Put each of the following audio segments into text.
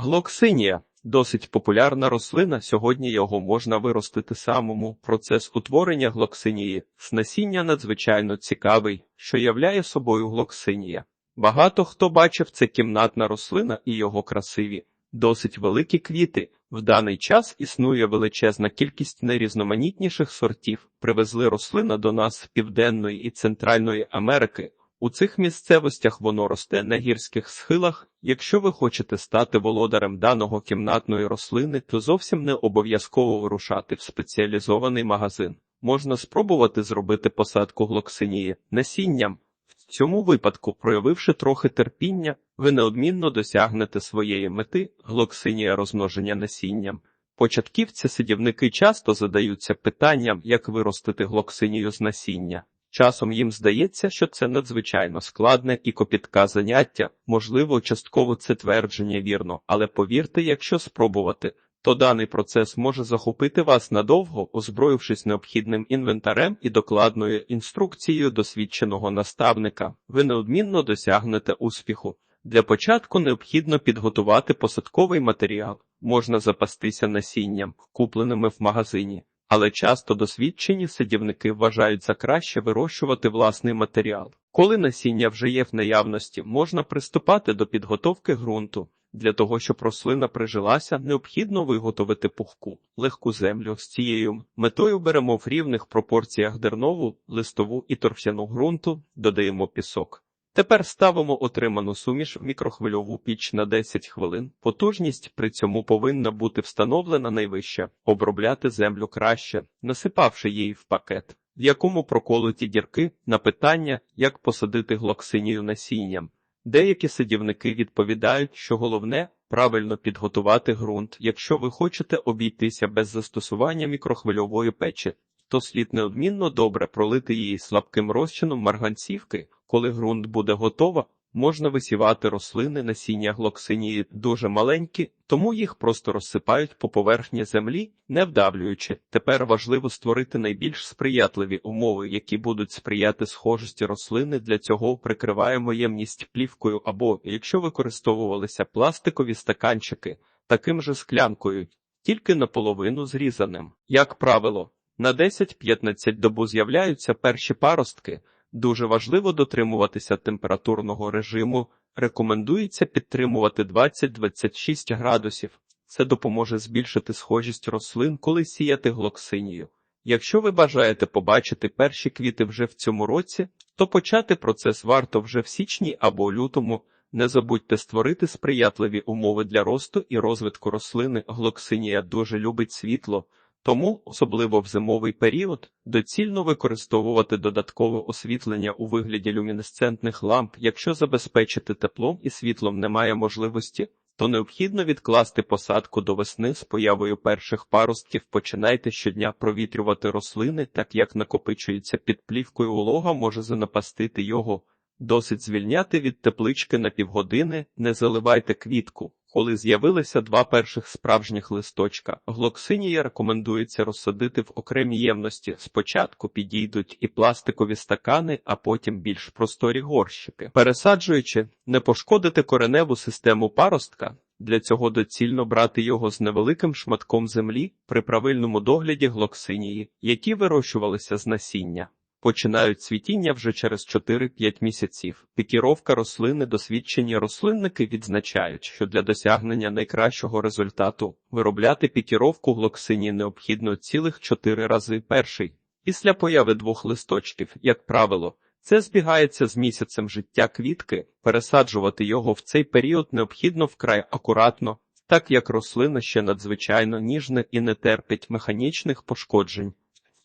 Глоксинія досить популярна рослина. Сьогодні його можна виростити самому. Процес утворення глоксинії з насіння надзвичайно цікавий, що являє собою глоксинія. Багато хто бачив це кімнатна рослина і його красиві, досить великі квіти. В даний час існує величезна кількість найрізноманітніших сортів. Привезли рослина до нас з Південної і Центральної Америки. У цих місцевостях воно росте на гірських схилах. Якщо ви хочете стати володарем даного кімнатної рослини, то зовсім не обов'язково вирушати в спеціалізований магазин. Можна спробувати зробити посадку глоксинії насінням. В цьому випадку, проявивши трохи терпіння, ви неодмінно досягнете своєї мети глоксинія розмноження насінням. Початківці сидівники часто задаються питанням, як виростити глоксинію з насіння. Часом їм здається, що це надзвичайно складне і копітка заняття, можливо, частково це твердження вірно, але повірте, якщо спробувати, то даний процес може захопити вас надовго, озброївшись необхідним інвентарем і докладною інструкцією досвідченого наставника, ви неодмінно досягнете успіху. Для початку необхідно підготувати посадковий матеріал, можна запастися насінням, купленими в магазині. Але часто досвідчені садівники вважають за краще вирощувати власний матеріал. Коли насіння вже є в наявності, можна приступати до підготовки ґрунту. Для того, щоб рослина прижилася, необхідно виготовити пухку, легку землю з цією метою беремо в рівних пропорціях дернову, листову і торфяну ґрунту, додаємо пісок. Тепер ставимо отриману суміш в мікрохвильову піч на 10 хвилин. Потужність при цьому повинна бути встановлена найвища, обробляти землю краще, насипавши її в пакет, в якому проколоті дірки на питання, як посадити глоксинію насінням. Деякі садівники відповідають, що головне правильно підготувати ґрунт. Якщо ви хочете обійтися без застосування мікрохвильової печі, то слід неодмінно добре пролити її слабким розчином марганцівки. Коли ґрунт буде готово, можна висівати рослини насіння глоксинії дуже маленькі, тому їх просто розсипають по поверхні землі, не вдавлюючи. Тепер важливо створити найбільш сприятливі умови, які будуть сприяти схожості рослини. Для цього прикриваємо ємність плівкою або, якщо використовувалися пластикові стаканчики, таким же склянкою, тільки наполовину зрізаним. Як правило, на 10-15 добу з'являються перші паростки. Дуже важливо дотримуватися температурного режиму. Рекомендується підтримувати 20-26 градусів. Це допоможе збільшити схожість рослин, коли сіяти глоксинію. Якщо ви бажаєте побачити перші квіти вже в цьому році, то почати процес варто вже в січні або лютому. Не забудьте створити сприятливі умови для росту і розвитку рослини. Глоксинія дуже любить світло. Тому, особливо в зимовий період, доцільно використовувати додаткове освітлення у вигляді люмінесцентних ламп, якщо забезпечити теплом і світлом немає можливості, то необхідно відкласти посадку до весни з появою перших паростків. Починайте щодня провітрювати рослини, так як накопичується під плівкою волога, може занапастити його. Досить звільняти від теплички на півгодини, не заливайте квітку. Коли з'явилися два перших справжніх листочка, глоксинія рекомендується розсадити в окремій ємності. Спочатку підійдуть і пластикові стакани, а потім більш просторі горщики. Пересаджуючи, не пошкодити кореневу систему паростка. Для цього доцільно брати його з невеликим шматком землі при правильному догляді глоксинії, які вирощувалися з насіння. Починають цвітіння вже через 4-5 місяців. Пікіровка рослини досвідчені рослинники відзначають, що для досягнення найкращого результату виробляти пікіровку глоксині необхідно цілих 4 рази перший. Після появи двох листочків, як правило, це збігається з місяцем життя квітки, пересаджувати його в цей період необхідно вкрай акуратно, так як рослина ще надзвичайно ніжна і не терпить механічних пошкоджень.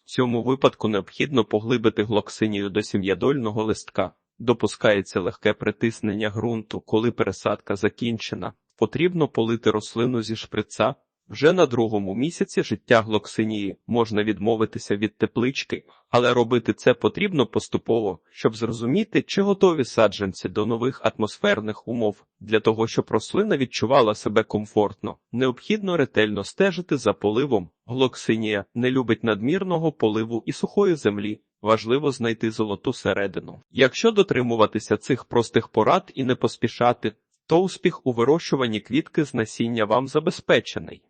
В цьому випадку необхідно поглибити глоксинію до сім'ядольного листка. Допускається легке притиснення ґрунту, коли пересадка закінчена. Потрібно полити рослину зі шприца. Вже на другому місяці життя глоксинії можна відмовитися від теплички, але робити це потрібно поступово, щоб зрозуміти, чи готові саджанці до нових атмосферних умов. Для того, щоб рослина відчувала себе комфортно, необхідно ретельно стежити за поливом. Глоксинія не любить надмірного поливу і сухої землі. Важливо знайти золоту середину. Якщо дотримуватися цих простих порад і не поспішати, то успіх у вирощуванні квітки з насіння вам забезпечений.